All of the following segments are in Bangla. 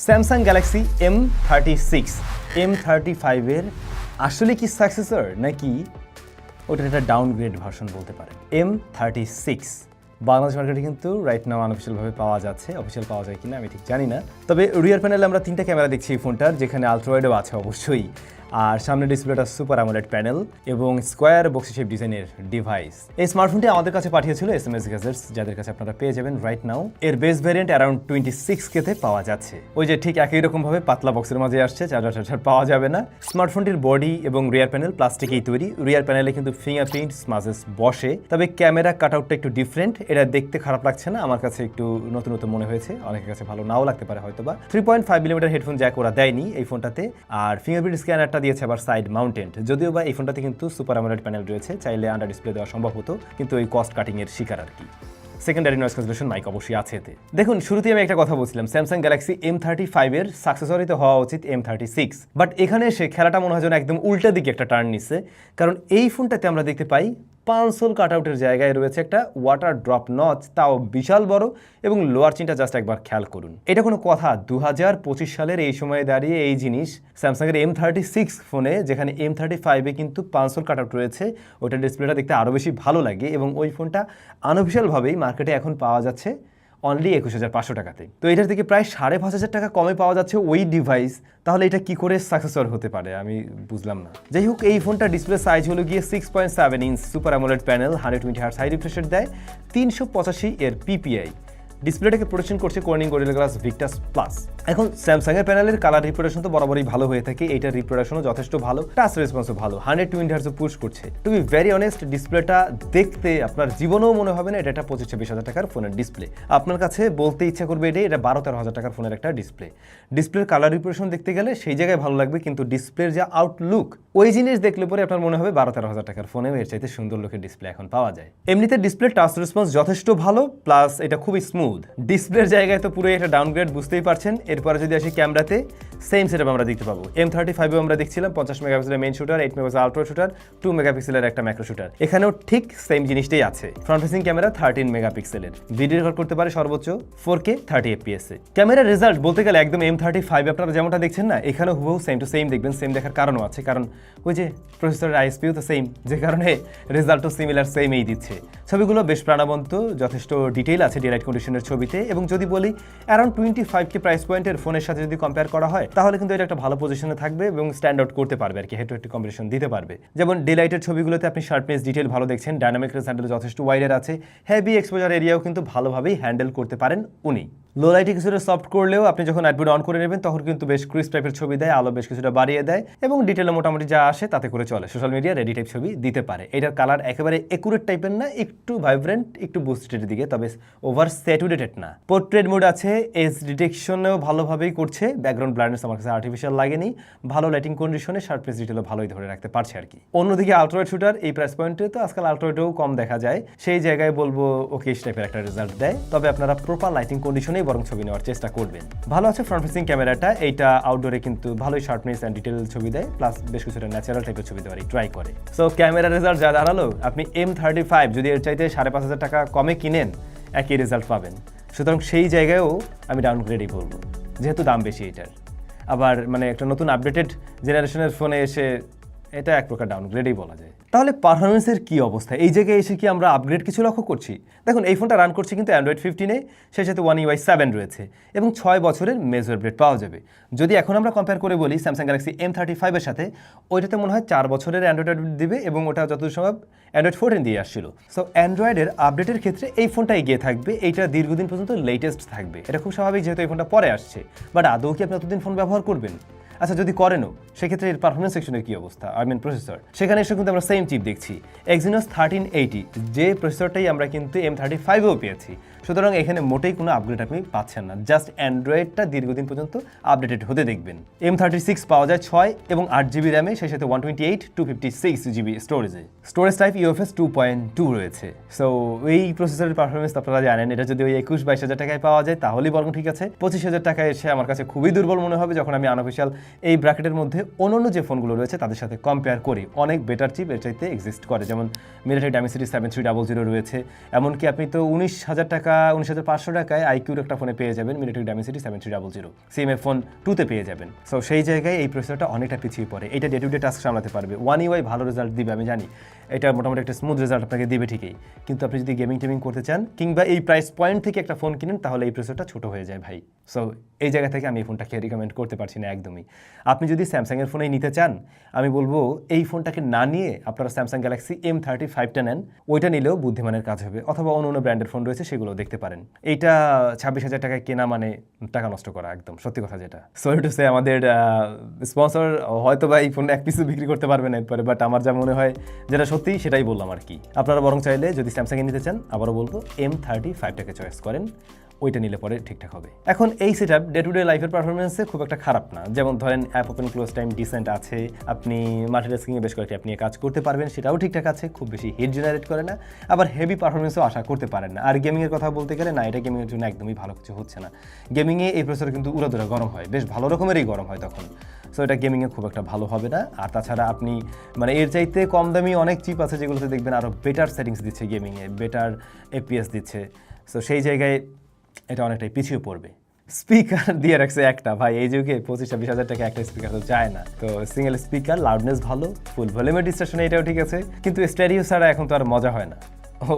Samsung Galaxy M thirty six M thirty ফাইভের আসলে কি সাকসেসর নাকি ওটা একটা ডাউনগ্রেড ভার্সন বলতে পারে এম থার্টি সিক্স বাংলাদেশ মার্কেটে কিন্তু রাইট নাও আনঅফিসিয়ালভাবে পাওয়া যাচ্ছে। অফিসিয়াল পাওয়া যায় কিনা আমি ঠিক জানি না। তবে রিয়ার প্যানেলে আমরা তিনটা ক্যামেরা দেখছি এই ফোনটার যেখানে আলট্রয়েডও আছে অবশ্যই। আর সামনে ডিসপ্লেটা সুপার আমোলেড প্যানেল এবং স্কোয়ার বক্সি শেপ ডিজাইনের ডিভাইস এই স্মার্টফোনটি আমাদের কাছে পাঠিয়েছিল এস এম এস গ্যাজেটস যাদের কাছে আপনারা পেয়ে যাবেন রাইট নাও এর base variant around twenty six কেতে পাওয়া যাচ্ছে। ওই যে ঠিক একই রকমভাবে পাতলা বক্সের মাঝে আসছে, চার্জার চার্জার পাওয়া যাবে না। স্মার্টফোনটির বডি এবং রিয়ার প্যানেল প্লাস্টিকেই তৈরি। রিয়ার প্যানেলে কিন্তু ফিঙ্গারপ্রিন্ট স্মাজেস বসে। তবে ক্যামেরা কাট আউটটা একটু ডিফারেন্ট এটা দেখতে খারাপ লাগছে না। আমার কাছে একটু নতুন নতুন মনে হয়েছে। অনেকের কাছে ভালো নাও লাগতে পারে হয়তো বা three point five millimetre headphone jack ওরা দেয়নি এই ফোনটাতে আর ফিঙ্গারপ্রিন্ট স্ক্যানারটা দিয়েছে আবার সাইড মাউন্টেন্ট যদিও বা এই ফোনটাতে কিন্তু সুপার আমোলেড প্যানেল রয়েছে, চাইলে আন্ডার ডিসপ্লে দেওয়া সম্ভব হতো, কিন্তু ওই কস্ট কাটিং এর শিকার আর কি। সেকেন্ডারি নয়েজ ক্যান্সেলেশন মাইক অবশ্যই আছে এতে। দেখুন শুরুতে আমি একটা কথা বলছিলাম স্যামসাং গ্যালাক্সি এম থার্টি ফাইভের সাকসেসরিতে হওয়া উচিত এম থার্টি সিক্স বাট এখানে এসে খেলাটা মনে হয় যেন একদম উল্টা দিকে একটা টার্ন নিচ্ছে। কারণ এই ফোনটাতে আমরা দেখতে পাই পাঁচশোল কাটআউটের জায়গায় রয়েছে একটা ওয়াটার ড্রপ নচ তাও বিশাল বড় এবং লোয়ার চিনটা জাস্ট একবার খেয়াল করুন। এটা কোনো কথা দু হাজার পঁচিশ সালের এই সময়ে দাঁড়িয়ে এই জিনিস স্যামসাংয়ের এম থার্টি সিক্স ফোনে যেখানে এম থার্টি ফাইভে কিন্তু পানসোল কাটআউট রয়েছে ওটার ডিসপ্লেটা দেখতে আরও বেশি ভালো লাগে এবং ওই ফোনটা আনঅফিসিয়ালভাবেই মার্কেটে এখন পাওয়া যাচ্ছে। অনলি একুশ হাজার পাঁচশো টাকাতে তো এটার থেকে প্রায় সাড়ে পাঁচ হাজার টাকা কমে পাওয়া যাচ্ছে ওই ডিভাইস তাহলে এটা কি করে সাকসেসর হতে পারে আমি বুঝলাম না। যাই হোক, এই ফোনটা ডিসপ্লে সাইজ হলো গিয়ে six point seven inch super AMOLED panel hundred twenty hertz high refresher দেয়, তিনশো পঁচাশি এর পিপিআই ডিসপ্লেটাকে প্রোটেকশন করছে Corning Gorilla Glass Victus plus এখন স্যামসাং এর প্যানেলের কালার রিপ্রোডাকশন তো বরাবরই ভালো হয়ে থাকে, এইটার রিপ্রোডাকশনও যথেষ্ট ভালো টাচ রেসপন্সও ভালো। হান্ড্রেড টোয়েন্টি হার্সও পুশ করছে। টু বি ভেরি অনেস্ট ডিসপ্লেটা দেখতে আপনার জীবনেও মনে হবে না, এটা একটা পঁচিশ ছাব্বিশ হাজার টাকার ফোনের ডিসপ্লে আপনার কাছে বলতে ইচ্ছা করবে এটাই, এটা বারো তেরো হাজার টাকার ফোনের একটা ডিসপ্লে ডিসপ্লের কালার রিপ্রোডাকশন দেখতে গেলে সেই জায়গায় ভালো লাগবে, কিন্তু ডিসপ্লের যে আউটলুক ওই জিনিস দেখলে পরে আপনার মনে হবে বারো তেরো হাজার টাকার ফোনে এর চাইতে সুন্দর লোকের ডিসপ্লে এখন পাওয়া যায়। এমনিতে ডিসপ্লে টাচ রেসপন্স যথেষ্ট ভালো প্লাস এটা খুবই স্মুথ ডিসপ্লের জায়গায় তো পুরো একটা ডাউনগ্রেড বুঝতেই পারছেন এরপরে যদি আসি ক্যামেরাতে সেম সেটআপ আমরা দেখতে পাবো। এম থার্টি ফাইভেও আমরা দেখছিলাম, পঞ্চাশ মেগাপিক্সেলের main shooter eight megapixel ultra shooter two মেগাপিক্সেলের একটা ম্যাক্রো শুটার এখানেও ঠিক সেম জিনিসটাই আছে। ফ্রন্ট ফেসিং ক্যামেরা থার্টিন মেগাপিক্সেলের ভিডিও রেকর্ড করতে পারে সর্বোচ্চ ফোর কে থার্টি এফপিএস এ। ক্যামেরার রেজাল্ট বলতে গেলে একদম এম থার্টি ফাইভ আপনারা যেমনটা দেখছেন না এখানে হুবহু সেম টু সেম দেখবেন সেম দেখার কারণও আছে। কারণ ওই যে প্রসেসরের আইএসপিও তো সেম যে কারণে রেজাল্টও সিমিলার সেমই দিচ্ছে। ছবিগুলো বেশ প্রাণবন্ত, যথেষ্ট ডিটেইল আছে ডিলাইট কন্ডিশনের ছবিতে। এবং যদি বলি around twenty five K price পয়েন্টের ফোনের সাথে যদি কম্পেয়ার করা হয়, তাহলে কিন্তু এটা একটা ভালো পজিশনে থাকবে এবং স্ট্যান্ড আউট করতে পারবে আর কি হেড টু হেড কম্পিটিশন দিতে পারবে। যেমন ডিলাইটের ছবিগুলোতে আপনি শার্পনেস ডিটেল ভালো দেখছেন ডাইনামিক রেস হ্যান্ডেল যথেষ্ট ওয়াইডার আছে হেভি এক্সপোজার এরিয়াও কিন্তু ভালোভাবেই হ্যান্ডেল করতে পারেন উনি। লো লাইটে কিছুটা সফট করলেও আপনি যখন অ্যাডমিট অন করে নেবেন, তখন কিন্তু বেশ ক্রিস টাইপের ছবি দেয়, আলো বেশ কিছুটা বাড়িয়ে দেয় এবং ডিটেলে মোটামুটি যা আসে তাতে করে চলে। সোশ্যাল মিডিয়া রেডি টাইপ ছবি দিতে পারে। এটার কালার একেবারে একুরেট টাইপের না, একটু ভাইব্রেন্ট একটু বুস্টেড দিকে, তবে ওভার স্যাচুরেটেড না। পোর্ট্রেট মোড আছে এজ ডিটেকশনেও ভালোভাবেই করছে ব্যাকগ্রাউন্ড ব্লাইন্ডনেস আমার কাছে আর্টিফিশিয়াল লাগেনি, ভালো লাইটিং কন্ডিশনে শার্পনেস ডিটেলও ভালোই ধরে রাখতে পারছে আর কি। অন্যদিকে আলট্রাইড শুটার এই প্রাইস পয়েন্টে তো আজকাল আলট্রাইডেও কম দেখা যায়। সেই জায়গায় বলব ওকে টাইপের একটা রেজাল্ট দেয়। তবে আপনারা প্রপার লাইটিং কন্ডিশনেই বরং ছবি নেওয়ার চেষ্টা করবেন। ভালো আছে ফ্রন্ট ফেসিং ক্যামেরাটা এইটা আউটডোরে কিন্তু ভালোই শার্পনেস অ্যান্ড ডিটেল ছবি দেয় প্লাস বেশ কিছুটা ন্যাচারাল টাইপের ছবি দেওয়ারই ট্রাই করে। সো ক্যামেরা রেজাল্ট যা দাঁড়াল, আপনি এম থার্টি ফাইভ যদি এর চাইতে সাড়ে পাঁচ হাজার টাকা কমে কিনেন, একই রেজাল্ট পাবেন। সুতরাং সেই জায়গায়ও আমি ডাউনগ্রেডই বলব, যেহেতু দাম বেশি এটার। আবার মানে একটা নতুন আপডেটেড জেনারেশনের ফোনে এসে এটা এক প্রকার ডাউনগ্রেডই বলা যায়। তাহলে পারফরমেন্সের কি অবস্থা? এই জায়গায় এসে কি আমরা আপগ্রেড কিছু লক্ষ্য করছি? দেখুন, এই ফোনটা রান করছে কিন্তু অ্যান্ড্রয়েড ফিফটিনে সেই সাথে ওয়ান ইউআই সেভেন রয়েছে এবং ছয় বছরের মেজর আপডেট পাওয়া যাবে। যদি এখন আমরা কম্পেয়ার করে বলি স্যামসাং গ্যালাক্সি এম থার্টি ফাইভের সাথে, ওইটাতে মনে হয় চার বছরের অ্যান্ড্রয়েড আপডেট দিবে এবং ওটা যতদূর সম্ভব অ্যান্ড্রয়েড ফোরটিন দিয়ে আসছিল। সো অ্যান্ড্রয়েডের আপডেটের ক্ষেত্রে এই ফোনটা এগিয়ে থাকবে, এইটা দীর্ঘদিন পর্যন্ত লেটেস্ট থাকবে। এটা খুব স্বাভাবিক যেহেতু এই ফোনটা পরে আসছে। বাট আদৌ কি আপনি এতদিন ফোন ব্যবহার করবেন? আচ্ছা যদি করেনও সেক্ষেত্রে এর পারফরমেন্স সেকশনের কি অবস্থা? আই মিন প্রসেসর সেখানে এসে কিন্তু আমরা সেম চিপ দেখছি। এক্সিনোস থার্টিন এইটি যে প্রসেসরটাই আমরা কিন্তু এম থার্টি ফাইভেও পেয়েছি। সুতরাং এখানে মোটেই কোনো আপগ্রেড আপনি পাচ্ছেন না। জাস্ট অ্যান্ড্রয়েডটা দীর্ঘদিন পর্যন্ত আপডেটেড হতে দেখবেন। এম থার্টি সিক্স পাওয়া যায় ছয় এবং আট জিবি র্যামে সেই সাথে one twenty eight two fifty six GB স্টোরেজে storage type UFS two point two রয়েছে। সো এই প্রসেসরের পারফরমেন্স আপনারা জানেন, এটা যদি ওই একুশ বাইশ হাজার টাকায় পাওয়া যায়, তাহলেই বরং ঠিক আছে। পঁচিশ হাজার টাকায় এসে আমার কাছে খুবই দুর্বল মনে হবে যখন আমি আনঅফিসিয়াল এই ব্র্যাকেটের মধ্যে অন্যান্য যে ফোনগুলো রয়েছে তাদের সাথে কম্পেয়ার করি। অনেক বেটার চিপ এর চাইতে এক্সিস্ট করে। যেমন MediaTek Dimensity seven three double zero রয়েছে। এমনকি আপনি তো উনিশ হাজার টাকা, উনিশ হাজার পাঁচশো টাকায় আইকিউর একটা ফোনে পেয়ে যাবেন MediaTek Dimensity seven three double zero same এ ফোন টুতে পেয়ে যাবেন। সো সেই জায়গায় এই প্রসেসরটা অনেকটা পিছিয়ে পড়ে। এটা ডে টু ডে টাস্ক সামলাতে পারবে। ওয়ান ইউআই ভালো রেজাল্ট দিবে, আমি জানি। এটা মোটামুটি একটা স্মুথ রেজাল্ট আপনাকে দিবে ঠিকই। কিন্তু আপনি যদি গেমিং টেমিং করতে চান, কিংবা এই প্রাইস পয়েন্ট থেকে একটা ফোন কিনেন, তাহলে এই প্রসেসরটা ছোট হয়ে যায় ভাই। সো এই জায়গা থেকে আমি এই ফোনটাকে রিকমেন্ড করতে পারছি না একদমই। আপনি যদি স্যামসাংয়ের ফোনেই নিতে চান, আমি বলব এই ফোনটাকে না নিয়ে আপনারা স্যামসাং গ্যালাক্সি এম থার্টি ফাইভটা নেন ওইটা নিলেও বুদ্ধিমানের কাজ হবে। অথবা অন্য অন্য ব্র্যান্ডের ফোন রয়েছে সেগুলো দেখতে পারেন। এইটা ছাব্বিশ হাজার টাকায় কেনা মানে টাকা নষ্ট করা, একদম, সত্যি কথা যেটা। সরি টু সে আমাদের স্পন্সর হয়তো বা এই ফোন এক পিসও বিক্রি করতে পারবে না এরপরে বাট আমার যা মনে হয় যেটা সত্যি, সেটাই বললাম আর কি। আপনারা বরং চাইলে যদি স্যামসাংয়ে নিতে চান, আবারও বলব, এম থার্টি ফাইভটাকে চয়েস করেন। ওইটা নিলে পরে ঠিকঠাক হবে। এখন এই সেট ডে টু ডে লাইফের পারফরমেন্সে খুব একটা খারাপ না। যেমন ধরেন app open close time decent আছে, আপনি মাল্টিটাস্কিংয়ে বেশ কয়েকটি নিয়ে কাজ করতে পারবেন, সেটাও ঠিকঠাক আছে, খুব বেশি হিট জেনারেট করে না। আবার হেভি পারফরমেন্সও আশা করতে পারেন না। আর গেমিংয়ের কথা বলতে গেলে না, এটা গেমিংয়ের জন্য একদমই ভালো কিছু হচ্ছে না। গেমিংয়ে এই প্রসেসর কিন্তু উড়াদুরা গরম হয়, বেশ ভালো রকমেরই গরম হয় তখন। সো এটা গেমিংয়ে খুব একটা ভালো হবে না। আর তাছাড়া আপনি মানে এর চাইতে কম দামি অনেক চিপ আছে যেগুলোতে দেখবেন আরও বেটার সেটিংস দিচ্ছে গেমিংয়ে বেটার এপিএস দিচ্ছে। সো সেই জায়গায় এটা অনেকটাই পিছিয়ে পড়বে। স্পিকার দিয়ে রাখছে একটা। ভাই, এই যুগে পঁচিশ ছাব্বিশ হাজার টাকা একটা স্পিকার তো যায় না। তো সিঙ্গেল স্পিকার লাউডনেস ভালো ফুল ভলিউমের ডিস্ট্রাকশনে এটাও ঠিক আছে। কিন্তু স্টেরিও ছাড়া এখন তো আর মজা হয় না।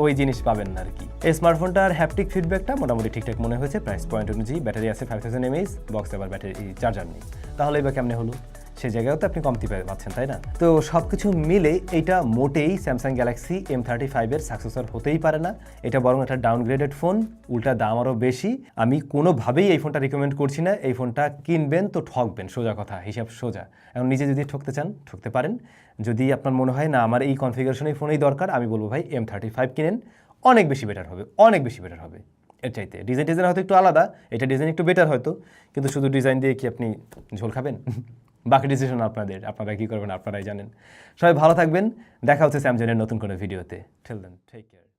ওই জিনিস পাবেন না আর কি। এই স্মার্টফোনটার হ্যাপটিক ফিডব্যাকটা মোটামুটি ঠিকঠাক মনে হয়েছে। প্রাইস পয়েন্ট অনুযায়ী ব্যাটারি আছে ফাইভ থাউজেন্ড এমএইচ বক্স আবার ব্যাটারি চার্জার নেই। তাহলে এবার কেমনে হলো? সেই জায়গায় তো আপনি কমতি পাচ্ছেন, তাই না? তো সব কিছু মিলে এটা মোটেই স্যামসাং গ্যালাক্সি এম থার্টি ফাইভের সাকসেসর হতেই পারে না। এটা বরং একটা ডাউনগ্রেডেড ফোন উল্টা দাম আরও বেশি। আমি কোনোভাবেই এই ফোনটা রিকমেন্ড করছি না। এই ফোনটা কিনবেন তো ঠকবেন, সোজা কথা, হিসাব সোজা। এখন নিজে যদি ঠকতে চান, ঠকতে পারেন। যদি আপনার মনে হয়, না, আমার এই কনফিগারেশন এই ফোনেই দরকার, আমি বলব, ভাই এম থার্টি ফাইভ কিনেন, অনেক বেশি বেটার হবে, অনেক বেশি বেটার হবে। এর চাইতে। ডিজাইন ডিজাইন হয়তো একটু আলাদা, এটা ডিজাইন একটু বেটার হয়তো। কিন্তু শুধু ডিজাইন দিয়ে কি আপনি ঝোল খাবেন? বাকি ডিসিশন আপনাদের, আপনারা কী করবেন আপনারাই জানেন। সবাই ভালো থাকবেন, দেখা হচ্ছে স্যামসাংয়ের নতুন কোনো ভিডিওতে ঠেলদেন টেক কেয়ার